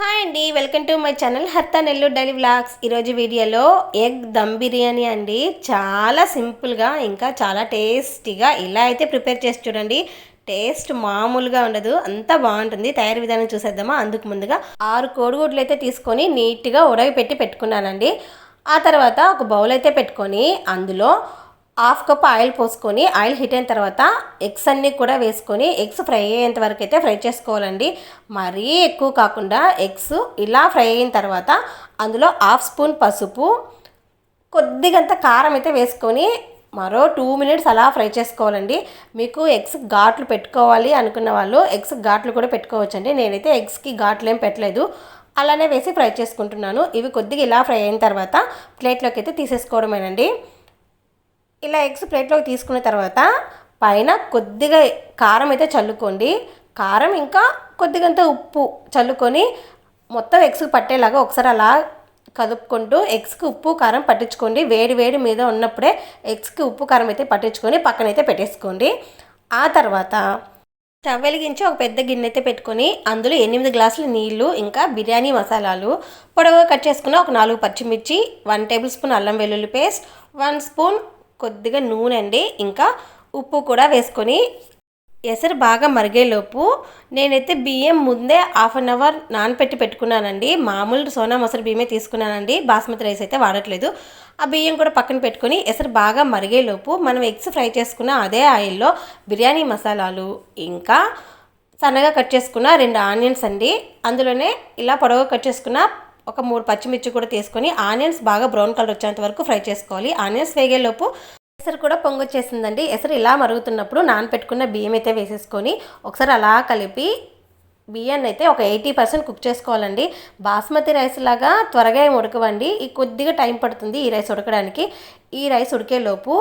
Hi అండి welcome to my channel Hartha Nellore daily vlogs. ఈరోజు వీడియోలో ఎగ్ దమ్ బిర్యానీ అండి. చాలా సింపుల్గా ఇంకా చాలా టేస్టీగా ఇలా అయితే ప్రిపేర్ చేసి చూడండి. టేస్ట్ మామూలుగా ఉండదు అంతా బాగుంటుంది. తయారీ విధానం చూసేద్దామా? అందుకు ముందుగా ఆరు కోడిగుడ్లు అయితే తీసుకొని నీట్గా ఉడవి పెట్టి పెట్టుకున్నానండి. ఆ తర్వాత ఒక బౌల్ అయితే పెట్టుకొని అందులో హాఫ్ కప్ ఆయిల్ పోసుకొని ఆయిల్ హీట్ అయిన తర్వాత ఎగ్స్ అన్నీ కూడా వేసుకొని ఎగ్స్ ఫ్రై అయ్యేంత వరకు అయితే ఫ్రై చేసుకోవాలండి. మరీ ఎక్కువ కాకుండా ఎగ్స్ ఇలా ఫ్రై అయిన తర్వాత అందులో హాఫ్ స్పూన్ పసుపు కొద్దిగంత కారం అయితే వేసుకొని మరో టూ మినిట్స్ అలా ఫ్రై చేసుకోవాలండి. మీకు ఎగ్స్ ఘాట్లు పెట్టుకోవాలి అనుకున్న వాళ్ళు ఎగ్స్ ఘాట్లు కూడా పెట్టుకోవచ్చండి. నేనైతే ఎగ్స్కి ఘాట్లు ఏం పెట్టలేదు. అలానే వేసి ఫ్రై చేసుకుంటున్నాను. ఇవి కొద్దిగా ఇలా ఫ్రై అయిన తర్వాత ప్లేట్లోకి అయితే తీసేసుకోవడమేనండి. ఇలా ఎగ్స్ ప్లేట్లోకి తీసుకున్న తర్వాత పైన కొద్దిగా కారం అయితే చల్లుకోండి. కారం ఇంకా కొద్దిగంత ఉప్పు చల్లుకొని మొత్తం ఎగ్స్ పట్టేలాగా ఒకసారి అలా కదుపుకుంటూ ఎగ్స్కి ఉప్పు కారం పట్టించుకోండి. వేడి వేడి మీద ఉన్నప్పుడే ఎగ్స్కి ఉప్పు కారం అయితే పట్టించుకొని పక్కనైతే పెట్టేసుకోండి. ఆ తర్వాత స్టవ్ వెలిగించి ఒక పెద్ద గిన్నె అయితే పెట్టుకొని అందులో ఎనిమిది గ్లాసుల నీళ్ళు ఇంకా బిర్యానీ మసాలాలు పొడవుగా కట్ చేసుకున్న ఒక నాలుగు పచ్చిమిర్చి వన్ టేబుల్ స్పూన్ అల్లం వెల్లుల్లి పేస్ట్ వన్ స్పూన్ కొద్దిగా నూనె అండి. ఇంకా ఉప్పు కూడా వేసుకొని ఎసరు బాగా మరిగేలోపు నేనైతే బియ్యం ముందే హాఫ్ అన్ అవర్ నానపెట్టి పెట్టుకున్నానండి. మామూలు సోనా మసరు బియ్యమే తీసుకున్నానండి. బాస్మతి రైస్ అయితే వాడట్లేదు. ఆ బియ్యం కూడా పక్కన పెట్టుకొని ఎసరు బాగా మరిగేలోపు మనం ఎగ్స్ ఫ్రై చేసుకున్న అదే ఆయిల్లో బిర్యానీ మసాలాలు ఇంకా సన్నగా కట్ చేసుకున్న రెండు ఆనియన్స్ అండి. అందులోనే ఇలా పొడవుగా కట్ చేసుకున్న ఒక మూడు పచ్చిమిర్చి కూడా తీసుకొని ఆనియన్స్ బాగా బ్రౌన్ కలర్ వచ్చేంత వరకు ఫ్రై చేసుకోవాలి. ఆనియన్స్ వేగేలోపు ఎసరు కూడా పొంగొచ్చేసిందండి. ఎసరు ఇలా మరుగుతున్నప్పుడు నానపెట్టుకున్న బియ్యం అయితే వేసేసుకొని ఒకసారి అలా కలిపి బియ్యాన్ని అయితే ఒక ఎయిటీ పర్సెంట్ కుక్ చేసుకోవాలండి. బాస్మతి రైస్ లాగా త్వరగా ఏమి ఉడకవండి. ఈ కొద్దిగా టైం పడుతుంది ఈ రైస్ ఉడకడానికి. ఈ రైస్ ఉడికేలోపు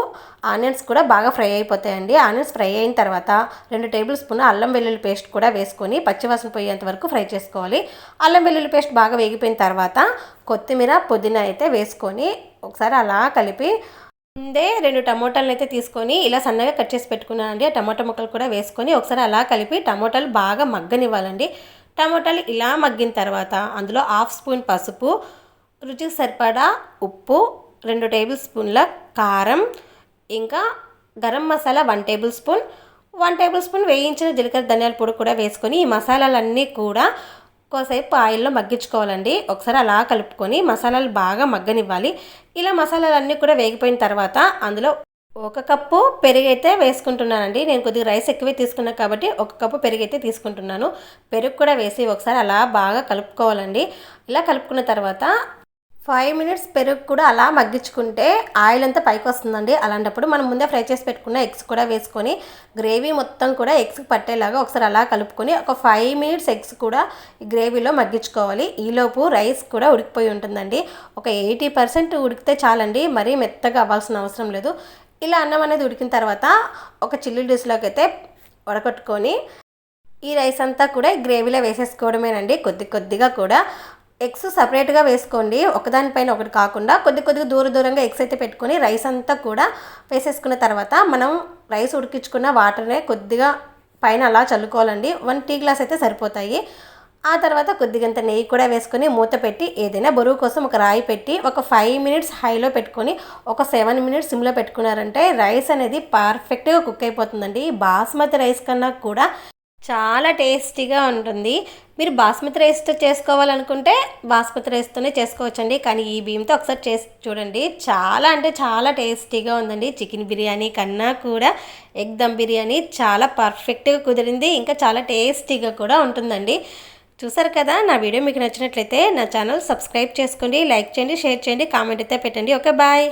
ఆనియన్స్ కూడా బాగా ఫ్రై అయిపోతాయండి. ఆనియన్స్ ఫ్రై అయిన తర్వాత రెండు టేబుల్ స్పూన్ అల్లం వెల్లుల్లి పేస్ట్ కూడా వేసుకొని పచ్చివాసన పోయేంత వరకు ఫ్రై చేసుకోవాలి. అల్లం వెల్లుల్లి పేస్ట్ బాగా వేగిపోయిన తర్వాత కొత్తిమీర పుదీనా అయితే వేసుకొని ఒకసారి అలా కలిపి ముందే రెండు టమోటాలను అయితే తీసుకొని ఇలా సన్నగా కట్ చేసి పెట్టుకున్నానండి. ఆ టమోటా ముక్కలు కూడా వేసుకొని ఒకసారి అలా కలిపి టమోటాలు బాగా మగ్గనివ్వాలండి. టమోటాలు ఇలా మగ్గిన తర్వాత అందులో హాఫ్ స్పూన్ పసుపు రుచికి సరిపడా ఉప్పు రెండు టేబుల్ స్పూన్ల కారం ఇంకా garam masala one tablespoon. One tablespoon వేయించిన జీలకర్ర ధనియాల పొడి కూడా వేసుకొని ఈ మసాలాలన్నీ కూడా కోసేపు ఆయిల్లో మగ్గించుకోవాలండి. ఒకసారి అలా కలుపుకొని మసాలాలు బాగా మగ్గనివ్వాలి. ఇలా మసాలాలన్నీ కూడా వేగిపోయిన తర్వాత అందులో ఒక కప్పు పెరుగైతే వేసుకుంటున్నానండి. నేను కొద్దిగా రైస్ ఎక్కువే తీసుకున్నాను కాబట్టి ఒక కప్పు పెరుగైతే తీసుకుంటున్నాను. పెరుగు కూడా వేసి ఒకసారి అలా బాగా కలుపుకోవాలండి. ఇలా కలుపుకున్న తర్వాత ఫైవ్ మినిట్స్ పెరుగు కూడా అలా మగ్గించుకుంటే ఆయిల్ అంతా పైకి వస్తుందండి. అలాంటప్పుడు మనం ముందే ఫ్రై చేసి పెట్టుకున్న ఎగ్స్ కూడా వేసుకొని గ్రేవీ మొత్తం కూడా ఎగ్స్కి పట్టేలాగా ఒకసారి అలా కలుపుకొని ఒక ఫైవ్ మినిట్స్ ఎగ్స్ కూడా గ్రేవీలో మగ్గించుకోవాలి. ఈలోపు రైస్ కూడా ఉడికిపోయి ఉంటుందండి. ఒక ఎయిటీ పర్సెంట్ ఉడికితే చాలండి. మరీ మెత్తగా అవ్వాల్సిన అవసరం లేదు. ఇలా అన్నం అనేది ఉడికిన తర్వాత ఒక చిల్లీ డ్యూస్లోకి అయితే వడకట్టుకొని ఈ రైస్ అంతా కూడా గ్రేవీలో వేసేసుకోవడమేనండి. కొద్ది కొద్దిగా కూడా ఎగ్స్ సపరేట్గా వేసుకోండి. ఒకదానిపైన ఒకటి కాకుండా కొద్ది కొద్దిగా దూర దూరంగా ఎగ్స్ అయితే పెట్టుకొని రైస్ అంతా కూడా వేసేసుకున్న తర్వాత మనం రైస్ ఉడికించుకున్న వాటర్నే కొద్దిగా పైన అలా చల్లుకోవాలండి. వన్ టీ గ్లాస్ అయితే సరిపోతాయి. ఆ తర్వాత కొద్దిగంత నెయ్యి కూడా వేసుకొని మూత పెట్టి ఏదైనా బరువు కోసం ఒక రాయి పెట్టి ఒక ఫైవ్ మినిట్స్ హైలో పెట్టుకొని ఒక సెవెన్ మినిట్స్ సిమ్లో పెట్టుకున్నారంటే రైస్ అనేది పర్ఫెక్ట్గా కుక్ అయిపోతుందండి. బాస్మతి రైస్ కన్నా కూడా చాలా టేస్టీగా ఉంటుంది. మీరు బాస్మతి రైస్తో చేసుకోవాలనుకుంటే బాస్మతి రైస్తోనే చేసుకోవచ్చండి. కానీ ఈ బియ్యంతో ఒకసారి చేసి చూడండి. చాలా అంటే చాలా టేస్టీగా ఉందండి. చికెన్ బిర్యానీ కన్నా కూడా ఎగ్ దమ్ బిర్యానీ చాలా పర్ఫెక్ట్గా కుదిరింది. ఇంకా చాలా టేస్టీగా కూడా ఉంటుందండి. చూసారు కదా నా వీడియో మీకు నచ్చినట్లయితే నా ఛానల్ సబ్స్క్రైబ్ చేసుకోండి. లైక్ చేయండి షేర్ చేయండి కామెంట్ అయితే పెట్టండి. Okay bye.